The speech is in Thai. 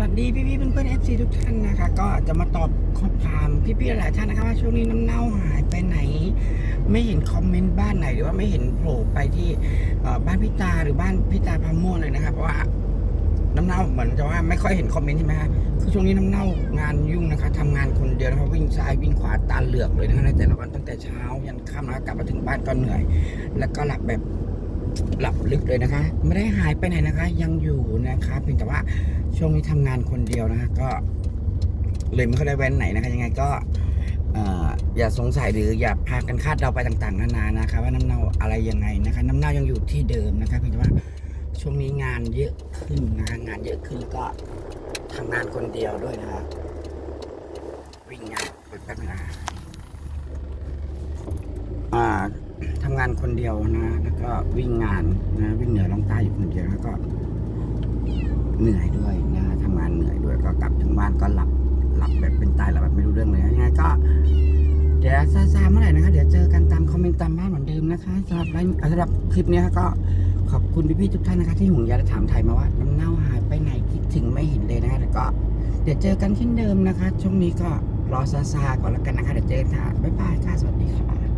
สวัสดีพี่พี่ๆเพื่อนๆเอฟซีทุกท่านนะคะ ก็จะมาตอบคำถามพี่ๆหลายท่านนะคะว่าช่วงนี้น้ำเน่าหายไปไหน ไม่เห็นคอมเมนต์บ้านไหนหรือว่าไม่เห็นโผล่ไปที่บ้านพี่ตาหรือบ้านพี่ตาพาม่วงเลยนะครับเพราะว่าน้ำเน่าเหมือนจะว่าไม่ค่อยเห็นคอมเมนต์ใช่ไหมคะคือช่วงนี้น้ำเน่างานยุ่งนะคะทำงานคนเดียวนะคะวิ่งซ้ายวิ่งขวาตาเหลือกเลยนะคะในแต่ละวันตั้งแต่เช้ายันค่ำนะคะกลับมาถึงบ้านก็เหนื่อย แล้วก็หลับแบบ หลับลึกเลยนะคะ ไม่ได้หายไปไหนนะคะ ยังอยู่นะคะเพียงแต่ว่าช่วงนี้ทำงานคนเดียวนะคะก็เลยไม่ค่อยได้แว้นไหนนะคะยังไงก็ออย่าสงสัยหรืออย่าพากันคาดเดาไปต่าง ๆ นานานะคะ ว่าน้ำเน่าอะไรยังไงนะคะ น้ำเน่ายังอยู่ที่เดิมนะคะเพียงแต่ว่าช่วงนี้งานเยอะขึ้นนะคะงานเยอะขึ้นก็ทำงานคนเดียวด้วยนะคะวิ่งงานแป๊บๆนะอ่า งานคนเดียวนะ แล้วก็วิ่งงานนะวิ่งเหนือลงใต้อยู่คนเดียวแล้วก็ เหนื่อยด้วยนะทำงานเหนื่อยด้วยก็กลับถึงบ้านก็หลับหลับแบบเป็นตายหลับแบบไม่รู้เรื่องเลยยังไงก็ เดี๋ยวซาซาเมื่อไหร่นะคะเดี๋ยวเจอกันตามคอมเมนต์ตามบ้านเหมือนเดิมนะคะสำหรับไลฟ์สำหรับคลิปนี้ก็ขอบคุณพี่ๆทุกท่านนะคะ ที่ห่วงใยและถามไทยมาว่าน้ำเน่าหายไปไหนคิดถึงไม่เห็นเลยนะคะแล้วก็ เดี๋ยวเจอกันที่นเดิมนะคะ ช่วงนี้ก็รอซาซาก่อนแล้วกันนะคะเดี๋ยวเจอกันค่ะบ๊ายบายค่ะสวัสดีค่ะ